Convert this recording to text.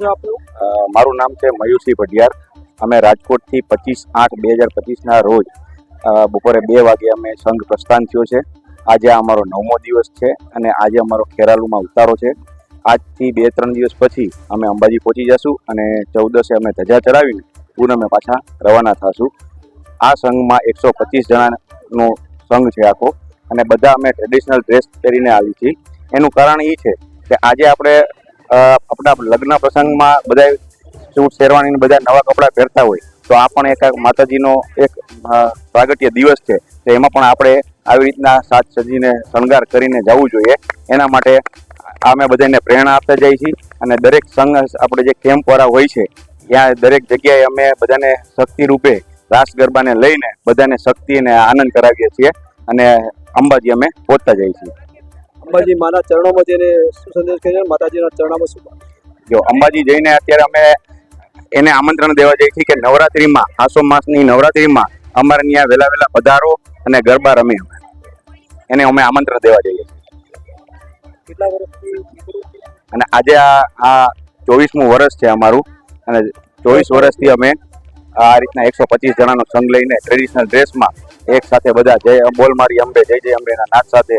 છે આપનું મારું નામ છે મયુરસિંહ ભટિયાર અમે રાજકોટથી પચીસ આઠ બે હજાર પચીસના રોજ બપોરે બે વાગે અમે સંઘ પ્રસ્થાન થયો છે. આજે અમારો નવમો દિવસ છે અને આજે અમારો ખેરાલુમાં ઉતારો છે. આજથી બે ત્રણ દિવસ પછી અમે અંબાજી પહોંચી જશું અને ચૌદસે અમે ધજા ચડાવીને પૂનમે પાછા રવાના થશું. આ સંઘમાં એકસો પચીસ જણાનો સંઘ છે આખો અને બધા અમે ટ્રેડિશનલ ડ્રેસ પહેરીને આવી છીએ. એનું કારણ એ છે કે આજે આપણે આપણા લગ્ન પ્રસંગમાં બધા સૂટ શેરવાની બધા નવા કપડાં પહેરતા હોય, તો આ પણ એક માતાજીનો એક સ્વાગતીય દિવસ છે. તો એમાં પણ આપણે આવી રીતના સાજ સજીને શણગાર કરીને જવું જોઈએ. એના માટે અમે બધાને પ્રેરણા આપતા જઈએ છીએ અને દરેક સંઘ, આપણે જે કેમ્પવાળા હોય છે, ત્યાં દરેક જગ્યાએ અમે બધાને શક્તિ રૂપે રાસ ગરબાને લઈને બધાને શક્તિ અને આનંદ કરાવીએ છીએ અને અંબાજી અમે પહોંચતા જઈએ છીએ. અંબાજી માના ચરણોમાં જઈને શું સંદેશ કહે માતાજીના ચરણોમાં શું જો અંબાજી જઈને અત્યારે અમે એને આમંત્રણ દેવા જઈએ છીએ કે નવરાત્રીમાં આસો માસની નવરાત્રિમાં અમારે ત્યાં વહેલા વહેલા પધારો અને ગરબા રમીએ અમે. એને અમે આમંત્રણ દેવા જઈએ કેટલા વર્ષથી અને આજે આ આ ચોવીસમું વર્ષ છે અમારું. અને ચોવીસ વર્ષથી અમે આ રીતના એકસો પચીસ જણાનો સંઘ લઈને ટ્રેડિશનલ ડ્રેસમાં એક સાથે બધા જય બોલ મારી અંબે જય જય અંબેના નાચ સાથે